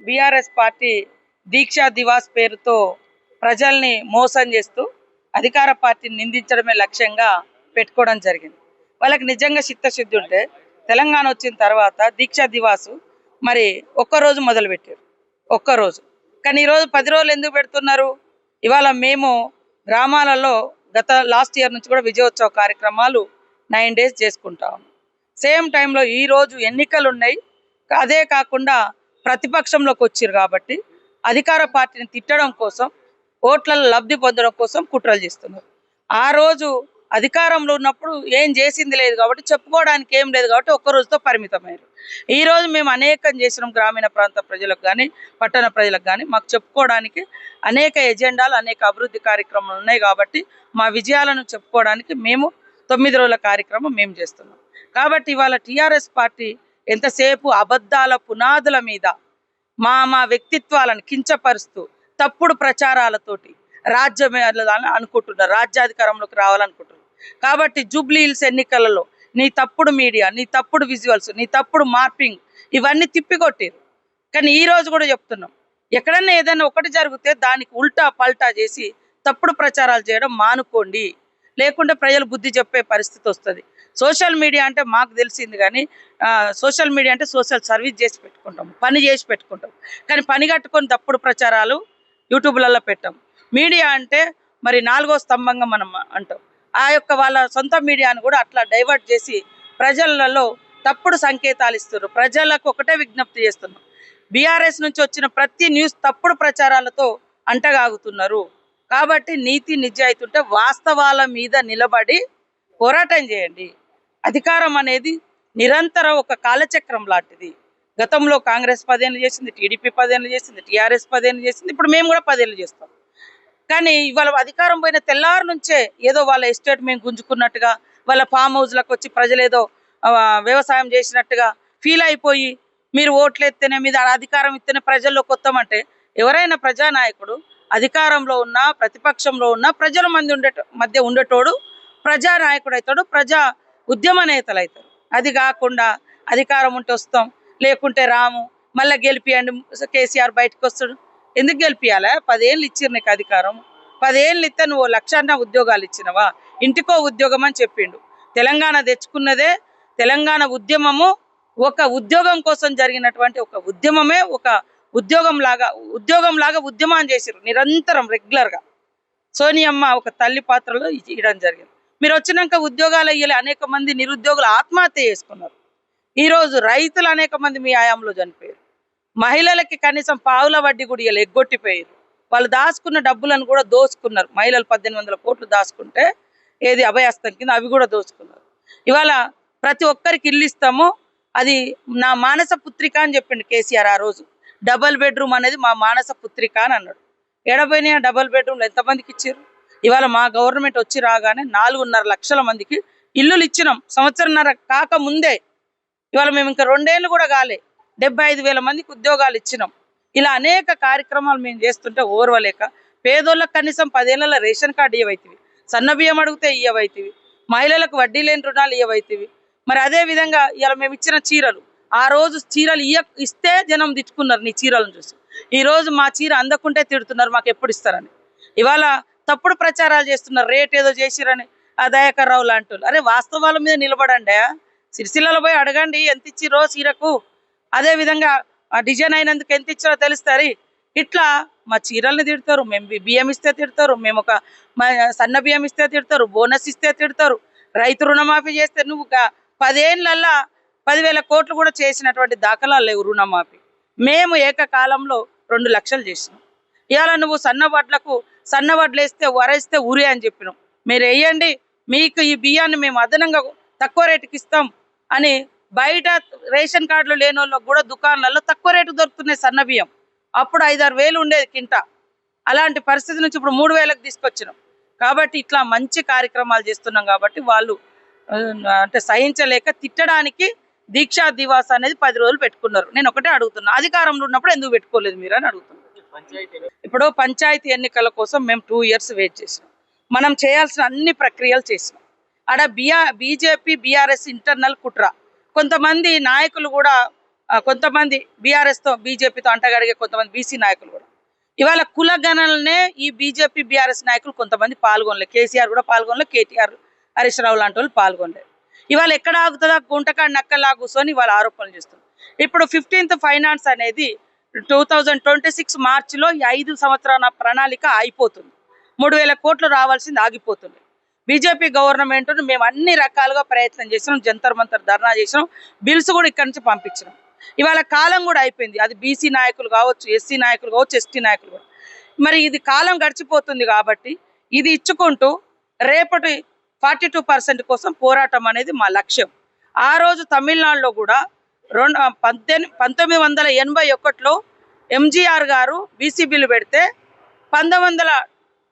BRS party దీక్షా దివాస్ పేరుతో ప్రజల్ని మోసం చేస్తూ అధికార పార్టీని నిందించడమే లక్ష్యంగా పెట్టుకోవడం జరిగింది. వాళ్ళకి నిజంగా చిత్తశుద్ధి ఉంటే తెలంగాణ వచ్చిన తర్వాత దీక్షా దివాసు మరి ఒక్కరోజు మొదలుపెట్టారు. ఒక్కరోజు. కానీ ఈరోజు పది రోజులు ఎందుకు పెడుతున్నారు? ఇవాళ మేము గ్రామాలలో గత లాస్ట్ ఇయర్ నుంచి కూడా విజయోత్సవ కార్యక్రమాలు నైన్ డేస్ చేసుకుంటాము సేమ్ టైంలో ఈరోజు ఎన్నికలు ఉన్నాయి. అదే కాకుండా ప్రతిపక్షంలోకి వచ్చారు కాబట్టి అధికార పార్టీని తిట్టడం కోసం ఓట్లలో లబ్ధి పొందడం కోసం కుట్రలు చేస్తున్నారు. ఆ రోజు అధికారంలో ఉన్నప్పుడు ఏం చేసింది లేదు కాబట్టి చెప్పుకోవడానికి ఏం లేదు కాబట్టి ఒక్క రోజుతో పరిమితమయ్యారు. ఈ రోజు మేము అనేకం చేసినాం గ్రామీణ ప్రాంత ప్రజలకు కానీ పట్టణ ప్రజలకు కానీ మాకు చెప్పుకోవడానికి అనేక ఎజెండాలు అనేక అభివృద్ధి కార్యక్రమాలు ఉన్నాయి కాబట్టి మా విజయాలను చెప్పుకోవడానికి మేము తొమ్మిది రోజుల కార్యక్రమం మేము చేస్తున్నాం. కాబట్టి ఇవాళ టీఆర్ఎస్ పార్టీ ఎంతసేపు అబద్ధాల పునాదుల మీద మా మా వ్యక్తిత్వాలను కించపరుస్తూ తప్పుడు ప్రచారాలతోటి రాజ్యం అనుకుంటున్నారు రాజ్యాధికారంలోకి రావాలనుకుంటున్నారు. కాబట్టి జూబ్లీ హిల్స్ ఎన్నికలలో నీ తప్పుడు మీడియా నీ తప్పుడు విజువల్స్ నీ తప్పుడు మార్పింగ్ ఇవన్నీ తిప్పికొట్టారు. కానీ ఈ రోజు కూడా చెప్తున్నాం ఎక్కడన్నా ఏదైనా ఒకటి జరిగితే దానికి ఉల్టా పల్టా చేసి తప్పుడు ప్రచారాలు చేయడం మానుకోండి. లేకుంటే ప్రజలు బుద్ధి చెప్పే పరిస్థితి వస్తుంది. సోషల్ మీడియా అంటే మాకు తెలిసింది కానీ సోషల్ మీడియా అంటే సోషల్ సర్వీస్ చేసి పెట్టుకుంటాం పని చేసి పెట్టుకుంటాం. కానీ పని కట్టుకొని తప్పుడు ప్రచారాలు యూట్యూబ్లలో పెట్టాం. మీడియా అంటే మరి నాలుగో స్తంభంగా మనం అంటాం. ఆ యొక్క వాళ్ళ సొంత మీడియాను కూడా అట్లా డైవర్ట్ చేసి ప్రజలలో తప్పుడు సంకేతాలు ఇస్తున్నారు. ప్రజలకు ఒకటే విజ్ఞప్తి చేస్తున్నాం. బీఆర్ఎస్ నుంచి వచ్చిన ప్రతి న్యూస్ తప్పుడు ప్రచారాలతో అంటగాగుతున్నారు. కాబట్టి నీతి నిజాయితీ ఉంటే వాస్తవాల మీద నిలబడి పోరాటం చేయండి. అధికారం అనేది నిరంతరం ఒక కాలచక్రం లాంటిది. గతంలో కాంగ్రెస్ పదేళ్ళు చేసింది టీడీపీ పదేళ్ళు చేసింది టీఆర్ఎస్ పదేళ్ళు చేసింది ఇప్పుడు మేము కూడా పదేళ్ళు చేస్తాం. కానీ ఇవాళ అధికారం పోయిన తెల్లారు నుంచే ఏదో వాళ్ళ ఎస్టేట్ మేము గుంజుకున్నట్టుగా వాళ్ళ ఫామ్ హౌస్లకు వచ్చి ప్రజలు ఏదో వ్యవసాయం చేసినట్టుగా ఫీల్ అయిపోయి మీరు ఓట్లు ఎత్తేనే మీద అధికారం ఇస్తేనే ప్రజల్లోకి వస్తామంటే ఎవరైనా ప్రజానాయకుడు అధికారంలో ఉన్నా ప్రతిపక్షంలో ఉన్నా ప్రజల మంది ఉండే మధ్య ఉండేటోడు ప్రజానాయకుడు అవుతాడు ప్రజా ఉద్యమ నేతలు అవుతారు అది కాకుండా అధికారం ఉంటే వస్తాం లేకుంటే రాము మళ్ళీ గెలిపియండి కేసీఆర్ బయటకు వస్తాడు. ఎందుకు గెలిపియాలా? పదేళ్ళు ఇచ్చిరు నీకు అధికారం. పదేళ్ళు ఇస్తే నువ్వు లక్షన్న ఉద్యోగాలు ఇచ్చినవా? ఇంటికో ఉద్యోగం అని చెప్పిండు. తెలంగాణ తెచ్చుకున్నదే తెలంగాణ ఉద్యమము ఒక ఉద్యోగం కోసం జరిగినటువంటి ఒక ఉద్యమమే ఒక ఉద్యోగం లాగా ఉద్యోగం లాగా ఉద్యమం చేసిరు నిరంతరం రెగ్యులర్గా సోనియమ్మ ఒక తల్లి పాత్రలో ఇవ్వడం జరిగింది. మీరు వచ్చినాక ఉద్యోగాలు అయ్యలే. అనేక మంది నిరుద్యోగులు ఆత్మహత్య చేసుకున్నారు. ఈ రోజు రైతులు అనేక మంది మీ ఆయాంలో చనిపోయారు. మహిళలకి కనీసం పావుల వడ్డీ కూడా ఇవ్వలే ఎగ్గొట్టిపోయారు. వాళ్ళు దాచుకున్న డబ్బులను కూడా దోచుకున్నారు. మహిళలు పద్దెనిమిది వందల కోట్లు దాచుకుంటే ఏది అభయస్తం కింద అవి కూడా దోచుకున్నారు. ఇవాళ ప్రతి ఒక్కరికి ఇల్లు ఇస్తాము. అది నా మానస పుత్రిక అని చెప్పిండు కేసీఆర్ ఆ రోజు. డబల్ బెడ్రూమ్ అనేది మా మానస పుత్రిక అని అన్నాడు. ఎడపోయినా డబల్ బెడ్రూమ్లు ఎంతమందికి ఇచ్చారు ఇవాళ మా గవర్నమెంట్ వచ్చి రాగానే నాలుగున్నర లక్షల మందికి ఇల్లులు ఇచ్చినాం. సంవత్సరంన్నర కాక ముందే ఇవాళ మేము ఇంకా రెండేళ్ళు కూడా కాలే. డెబ్బై ఐదు వేల మందికి ఉద్యోగాలు ఇచ్చినాం. ఇలా అనేక కార్యక్రమాలు మేము చేస్తుంటే ఓర్వలేక పేదోళ్ళకి కనీసం పదేళ్ళ రేషన్ కార్డు ఇవ్వవుతుంది సన్న బియ్యం అడిగితే ఇవ్వవుతుంది మహిళలకు వడ్డీ లేని రుణాలు ఇవ్వవుతుంది మరి అదే విధంగా ఇలా మేము ఇచ్చిన చీరలు ఆ రోజు చీరలు ఇయ్య ఇస్తే జనం తిట్టుకున్నారు నీ చీరలను చూసి. ఈ రోజు మా చీర అందకుంటే తిడుతున్నారు మాకు ఎప్పుడు ఇస్తారని. ఇవాళ తప్పుడు ప్రచారాలు చేస్తున్నారు. రేట్ ఏదో చేసిరని. ఆ దయాకర్ రావు లాంటి అరే వాస్తవాల మీద నిలబడండి. సిరిసిల్లలో పోయి అడగండి. ఎంత ఇచ్చిరో చీరకు. అదే విధంగా ఆ డిజైన్ అయినందుకు ఎంత ఇచ్చారో తెలుస్తారు ఇట్లా మా చీరల్ని తిడతారు. మేము బి- బియ్యం ఇస్తే తిడతారు. మేము ఒక సన్న బియ్యం ఇస్తే తిడతారు. బోనస్ ఇస్తే తిడతారు. రైతు రుణమాఫీ చేస్తే నువ్వు పదేళ్ళల్లా పదివేల కోట్లు కూడా చేసినటువంటి దాఖలాలు లేవు రుణమాఫీ. మేము ఏకకాలంలో రెండు లక్షలు చేసినాం. ఇవాళ నువ్వు సన్న వడ్లకు సన్న వడ్లు వేస్తే వరేస్తే ఊరే అని చెప్పినాం. మీరు వేయండి మీకు ఈ బియ్యాన్ని మేము అదనంగా తక్కువ రేటుకి ఇస్తాం అని బయట రేషన్ కార్డులు లేని వాళ్ళకి కూడా దుకాణాలలో తక్కువ రేటు దొరుకుతున్నాయి సన్న బియ్యం. అప్పుడు ఐదారు వేలు ఉండేది కింట. అలాంటి పరిస్థితి నుంచి ఇప్పుడు మూడు వేలకు తీసుకొచ్చినాం. కాబట్టి ఇట్లా మంచి కార్యక్రమాలు చేస్తున్నాం కాబట్టి వాళ్ళు అంటే సహించలేక తిట్టడానికి దీక్షా దివాస్ అనేది పది రోజులు పెట్టుకున్నారు. నేను ఒకటే అడుగుతున్నా. అధికారంలో ఉన్నప్పుడు ఎందుకు పెట్టుకోలేదు మీరు అని అడుగుతున్నా. ఇప్పుడు పంచాయతీ ఎన్నికల కోసం మేము టూ ఇయర్స్ వెయిట్ చేసినాం. మనం చేయాల్సిన అన్ని ప్రక్రియలు చేసినాం. ఆడ బిఆర్ బీజేపీ బీఆర్ఎస్ ఇంటర్నల్ కుట్ర. కొంతమంది నాయకులు కూడా కొంతమంది బీఆర్ఎస్తో బీజేపీతో అంటగడిగే కొంతమంది బీసీ నాయకులు కూడా. ఇవాళ కుల గణనలనే ఈ బీజేపీ బీఆర్ఎస్ నాయకులు కొంతమంది పాల్గొనలేదు కేసీఆర్ కూడా పాల్గొనలేదు కేటీఆర్ హరీష్ రావు లాంటి వాళ్ళు పాల్గొనలేదు ఇవాళ ఎక్కడ ఆగుతుందా గుంటకాడ నక్కలా కూర్చొని ఇవాళ ఆరోపణలు చేస్తున్నారు. ఇప్పుడు ఫిఫ్టీన్త్ ఫైనాన్స్ అనేది టూ థౌజండ్ ట్వంటీ సిక్స్ మార్చిలో ఈ ఐదు సంవత్సరాల ప్రణాళిక అయిపోతుంది. మూడు వేల కోట్లు రావాల్సింది ఆగిపోతుంది. బీజేపీ గవర్నమెంట్ మేము అన్ని రకాలుగా ప్రయత్నం చేసినాం జంతర్ మంతర్ ధర్నా చేసినాం బిల్స్ కూడా ఇక్కడి నుంచి పంపించినాం. ఇవాళ కాలం కూడా అయిపోయింది. అది బీసీ నాయకులు కావచ్చు ఎస్సీ నాయకులు కావచ్చు ఎస్టీ నాయకులు కూడా. మరి ఇది కాలం గడిచిపోతుంది కాబట్టి ఇది ఇచ్చుకుంటూ రేపటి ఫార్టీ టూ పర్సెంట్ కోసం పోరాటం అనేది మా లక్ష్యం. ఆ రోజు తమిళనాడులో కూడా రెండు పద్దెనిమిది పంతొమ్మిది వందల ఎనభై ఒకటిలో ఎంజీఆర్ గారు బీసీ బిల్లు పెడితే పంతొమ్మిది వందల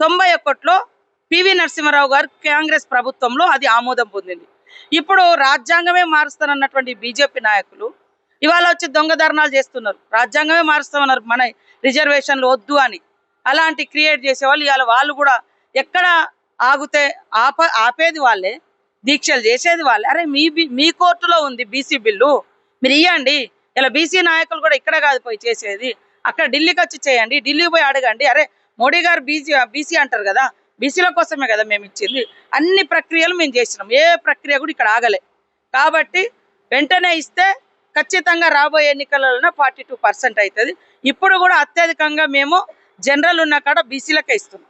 తొంభై ఒకటిలో పివి నరసింహారావు గారు కాంగ్రెస్ ప్రభుత్వంలో అది ఆమోదం పొందింది. ఇప్పుడు రాజ్యాంగమే మారుస్తానన్నటువంటి బీజేపీ నాయకులు ఇవాళ వచ్చి దొంగ ధర్నాలు చేస్తున్నారు. రాజ్యాంగమే మారుస్తామన్నారు మన రిజర్వేషన్లు వద్దు అని. అలాంటి క్రియేట్ చేసేవాళ్ళు ఇవాళ వాళ్ళు కూడా ఎక్కడ ఆగితే ఆప ఆపేది వాళ్ళే దీక్షలు చేసేది వాళ్ళే. అరే మీ బి- మీ కోర్టులో ఉంది బీసీ బిల్లు. మీరు ఇవ్వండి ఇలా బీసీ నాయకులు కూడా ఇక్కడ కాదు పోయి చేసేది. అక్కడ ఢిల్లీకి వచ్చి చేయండి. ఢిల్లీ పోయి అడగండి. అరే మోడీ గారు బీసీ బీసీ అంటారు కదా బీసీల కోసమే కదా మేము ఇచ్చింది. అన్ని ప్రక్రియలు మేము చేసినాం. ఏ ప్రక్రియ కూడా ఇక్కడ ఆగలే. కాబట్టి వెంటనే ఇస్తే ఖచ్చితంగా రాబోయే ఎన్నికలలో ఫార్టీ టూ పర్సెంట్ అవుతుంది. ఇప్పుడు కూడా అత్యధికంగా మేము జనరల్ ఉన్న కాడ బీసీలకే ఇస్తున్నాం.